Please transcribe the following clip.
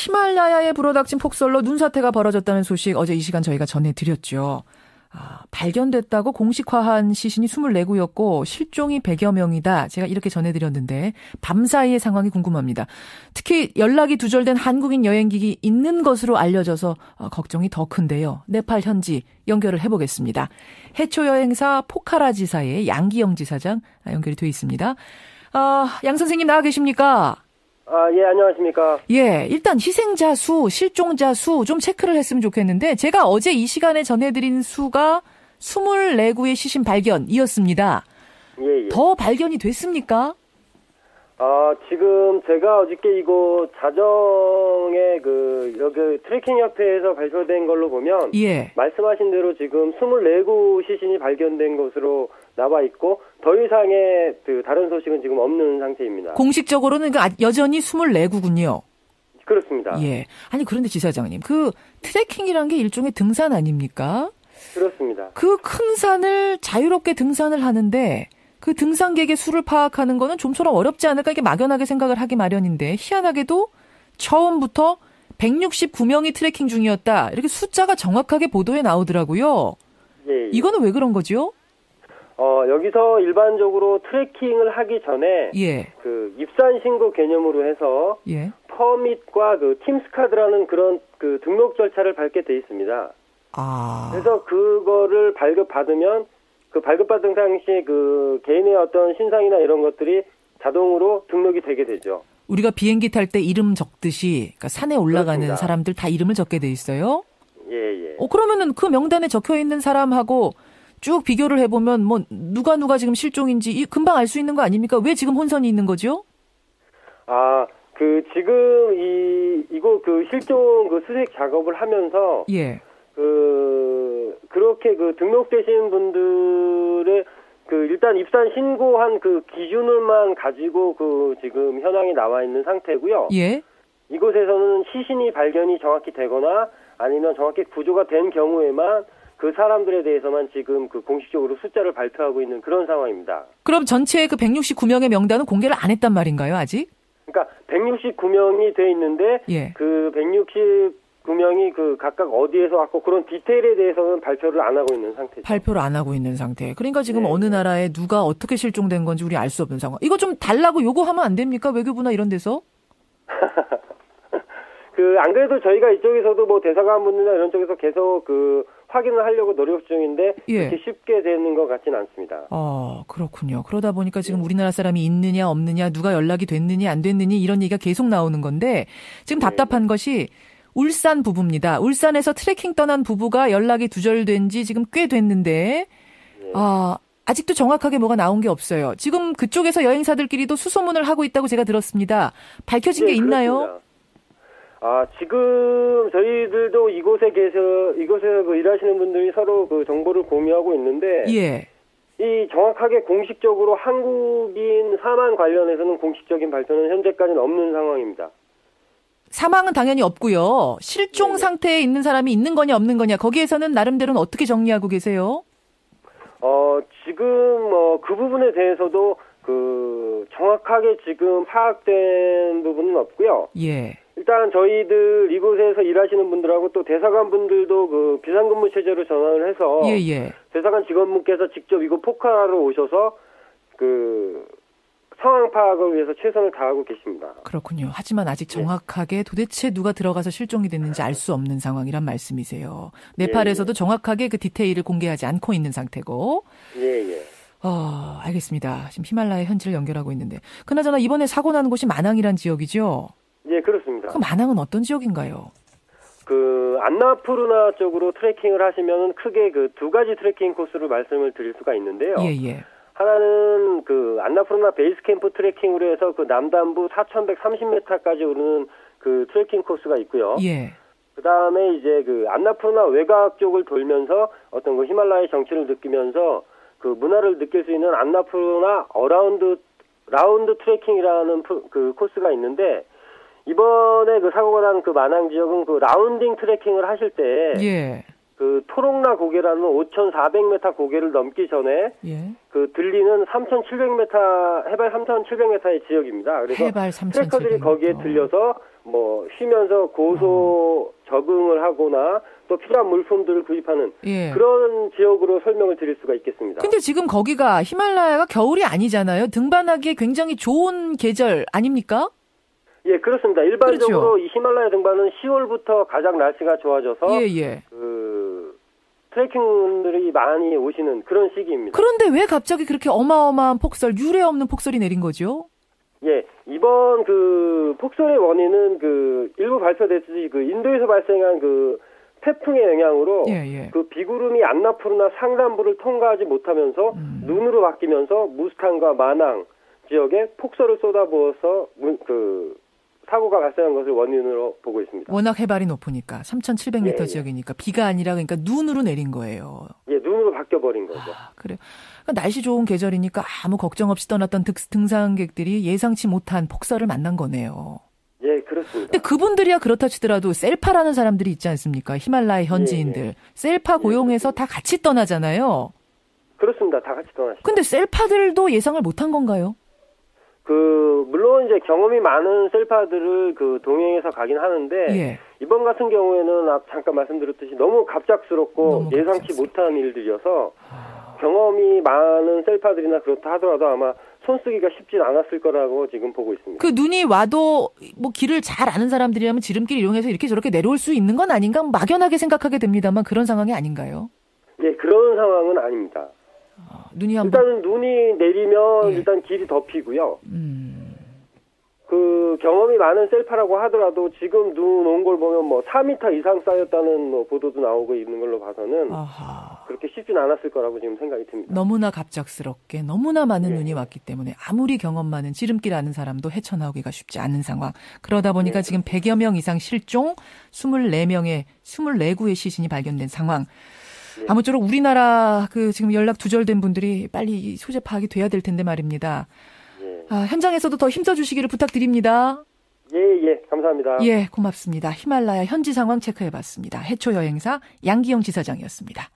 히말라야에 불어닥친 폭설로 눈사태가 벌어졌다는 소식 어제 이 시간 저희가 전해드렸죠. 아, 발견됐다고 공식화한 시신이 24구였고 실종이 100여 명이다. 제가 이렇게 전해드렸는데 밤사이의 상황이 궁금합니다. 특히 연락이 두절된 한국인 여행객이 있는 것으로 알려져서 어, 걱정이 더 큰데요. 네팔 현지 연결을 해보겠습니다. 해초 여행사 포카라 지사의 양기영 지사장 연결이 돼 있습니다. 어, 양 선생님 나와 계십니까? 아, 예, 안녕하십니까. 예, 일단 희생자 수, 실종자 수 좀 체크를 했으면 좋겠는데, 제가 어제 이 시간에 전해드린 수가 24구의 시신 발견이었습니다. 예, 예. 더 발견이 됐습니까? 아, 지금 제가 어저께 이곳 자정에 그, 여기 트레킹 협회에서 발표된 걸로 보면, 예. 말씀하신 대로 지금 24구 시신이 발견된 것으로 나와 있고, 더 이상의 그 다른 소식은 지금 없는 상태입니다. 공식적으로는 그 아- 여전히 24구군요. 그렇습니다. 예. 아니, 그런데 지사장님, 그 트레킹이란 게 일종의 등산 아닙니까? 그렇습니다. 그 큰 산을 자유롭게 등산을 하는데, 그 등산객의 수를 파악하는 거는 좀처럼 어렵지 않을까 이렇게 막연하게 생각을 하기 마련인데 희한하게도 처음부터 169명이 트레킹 중이었다 이렇게 숫자가 정확하게 보도에 나오더라고요. 예, 예. 이거는 왜 그런 거죠? 어, 여기서 일반적으로 트레킹을 하기 전에, 예, 그 입산 신고 개념으로 해서, 예. 퍼밋과 그 팀스카드라는 그런 그 등록 절차를 밟게 돼 있습니다. 아, 그래서 그거를 발급받으면 그 발급받은 당시 그 개인의 어떤 신상이나 이런 것들이 자동으로 등록이 되게 되죠. 우리가 비행기 탈 때 이름 적듯이 그러니까 산에 올라가는 그렇습니다. 사람들 다 이름을 적게 돼 있어요. 예, 예. 어 그러면은 그 명단에 적혀 있는 사람하고 쭉 비교를 해보면 뭐 누가 누가 지금 실종인지 이 금방 알 수 있는 거 아닙니까? 왜 지금 혼선이 있는 거죠? 아, 그 지금 이 이거 그 실종 그 수색 작업을 하면서 예. 그 그렇게 그 등록되신 분들의 그 일단 입산 신고한 그 기준을만 가지고 그 지금 현황이 나와 있는 상태고요. 예. 이곳에서는 시신이 발견이 정확히 되거나 아니면 정확히 구조가 된 경우에만 그 사람들에 대해서만 지금 그 공식적으로 숫자를 발표하고 있는 그런 상황입니다. 그럼 전체 그 169명의 명단은 공개를 안 했단 말인가요, 아직? 그러니까 169명이 돼 있는데 예. 그 169명이 그 각각 어디에서 왔고 그런 디테일에 대해서는 발표를 안 하고 있는 상태죠. 발표를 안 하고 있는 상태. 그러니까 지금 네. 어느 나라에 누가 어떻게 실종된 건지 우리 알 수 없는 상황. 이거 좀 달라고 요구하면 안 됩니까? 외교부나 이런 데서? 그 안 그래도 저희가 이쪽에서도 뭐 대사관분이나 이런 쪽에서 계속 그 확인을 하려고 노력 중인데 예. 그렇게 쉽게 되는 것 같지는 않습니다. 어, 그렇군요. 그러다 보니까 지금 우리나라 사람이 있느냐 없느냐 누가 연락이 됐느냐 안 됐느니 이런 얘기가 계속 나오는 건데 지금 답답한 것이 울산 부부입니다. 울산에서 트레킹 떠난 부부가 연락이 두절된 지 지금 꽤 됐는데 아, 아직도 정확하게 뭐가 나온 게 없어요. 지금 그쪽에서 여행사들끼리도 수소문을 하고 있다고 제가 들었습니다. 밝혀진 게 네, 있나요? 그렇습니다. 아, 지금 저희들도 이곳에 계셔, 이곳에 그 일하시는 분들이 서로 그 정보를 공유하고 있는데, 예. 이 정확하게 공식적으로 한국인 사망 관련해서는 공식적인 발표는 현재까지는 없는 상황입니다. 사망은 당연히 없고요. 실종 네네. 상태에 있는 사람이 있는 거냐 없는 거냐 거기에서는 나름대로는 어떻게 정리하고 계세요? 어, 지금, 어, 그 부분에 대해서도 그 정확하게 지금 파악된 부분은 없고요. 예. 일단 저희들 이곳에서 일하시는 분들하고 또 대사관 분들도 그 비상근무 체제로 전환을 해서 예, 예. 대사관 직원분께서 직접 이곳 포카로 오셔서 그 상황 파악을 위해서 최선을 다하고 계십니다. 그렇군요. 하지만 아직 네. 정확하게 도대체 누가 들어가서 실종이 됐는지 알 수 없는 상황이란 말씀이세요. 네팔에서도 정확하게 그 디테일을 공개하지 않고 있는 상태고. 예, 예. 어, 알겠습니다. 지금 히말라야 현지를 연결하고 있는데. 그나저나 이번에 사고 난 곳이 마낭이란 지역이죠? 예, 그렇습니다. 그 마낭은 어떤 지역인가요? 그 안나푸르나 쪽으로 트레킹을 하시면 크게 그 두 가지 트레킹 코스를 말씀을 드릴 수가 있는데요. 예, 예. 하나는 그 안나푸르나 베이스 캠프 트레킹으로 해서 그 남단부 4,130m까지 오르는 그 트레킹 코스가 있고요. 예. 그 다음에 이제 그 안나푸르나 외곽 쪽을 돌면서 어떤 그 히말라야 정치를 느끼면서 그 문화를 느낄 수 있는 안나푸르나 어라운드 라운드 트레킹이라는 프- 그 코스가 있는데 이번에 그 사고가 난그 마낭 지역은 그 라운딩 트레킹을 하실 때그 예. 그 토롱나 고개라는 5,400m 고개를 넘기 전에 예. 그 들리는 3,700m 해발 3,700m의 지역입니다. 그래서 해발 트래커들이 3,700m. 거기에 들려서 뭐 쉬면서 고소 적응을 하거나 또 필요한 물품들을 구입하는 예. 그런 지역으로 설명을 드릴 수가 있겠습니다. 근데 지금 거기가 히말라야가 겨울이 아니잖아요. 등반하기에 굉장히 좋은 계절 아닙니까? 예, 그렇습니다. 일반적으로 그렇죠. 이 히말라야 등반은 10월부터 가장 날씨가 좋아져서 예, 예. 그 트레킹들이 많이 오시는 그런 시기입니다. 그런데 왜 갑자기 그렇게 어마어마한 폭설, 유례 없는 폭설이 내린 거죠? 예, 이번 그 폭설의 원인은 그 일부 발표됐듯이 그 인도에서 발생한 그 태풍의 영향으로 예, 예. 그 비구름이 안나푸르나 상단부를 통과하지 못하면서 음. 눈으로 바뀌면서 무스탄과 마낭 지역에 폭설을 쏟아부어서 문- 그 사고가 발생한 것을 원인으로 보고 있습니다. 워낙 해발이 높으니까 3,700m 예, 예. 지역이니까 비가 아니라 그러니까 눈으로 내린 거예요. 예, 눈으로 바뀌어 버린 거죠. 아, 그래요. 그러니까 날씨 좋은 계절이니까 아무 걱정 없이 떠났던 등, 등산객들이 예상치 못한 폭설을 만난 거네요. 예, 그렇습니다. 근데 그분들이야 그렇다 치더라도 셀파라는 사람들이 있지 않습니까? 히말라야 현지인들. 예, 셀파 고용해서 다 같이 떠나잖아요. 그렇습니다. 다 같이 떠나시죠. 근데 셀파들도 예상을 못한 건가요? 그 물론 이제 경험이 많은 셀파들을 그 동행해서 가긴 하는데 예. 이번 같은 경우에는 앞 잠깐 말씀드렸듯이 너무 갑작스럽고 너무 예상치. 못한 일들이어서 경험이 많은 셀파들이나 그렇다 하더라도 아마 손쓰기가 쉽진 않았을 거라고 지금 보고 있습니다. 그 눈이 와도 뭐 길을 잘 아는 사람들이라면 지름길 이용해서 이렇게 저렇게 내려올 수 있는 건 아닌가 막연하게 생각하게 됩니다만 그런 상황이 아닌가요? 예, 그런 상황은 아닙니다. 어, 눈이 한번 일단은 눈이 내리면 예. 일단 길이 덮이고요. 음. 그 경험이 많은 셀파라고 하더라도 지금 눈 온 걸 보면 뭐 4m 이상 쌓였다는 뭐 보도도 나오고 있는 걸로 봐서는 아하. 그렇게 쉽진 않았을 거라고 지금 생각이 듭니다. 너무나 갑작스럽게 너무나 많은 예. 눈이 왔기 때문에 아무리 경험 많은 지름길 아는 사람도 헤쳐나오기가 쉽지 않은 상황. 그러다 보니까 예. 지금 100여 명 이상 실종, 24명의 24구의 시신이 발견된 상황. 예. 아무쪼록 우리나라 그 지금 연락 두절된 분들이 빨리 이 소재 파악이 돼야 될 텐데 말입니다. 예, 아, 현장에서도 더 힘써 주시기를 부탁드립니다. 예, 예, 감사합니다. 예, 고맙습니다. 히말라야 현지 상황 체크해 봤습니다. 해초 여행사 양기영 지사장이었습니다.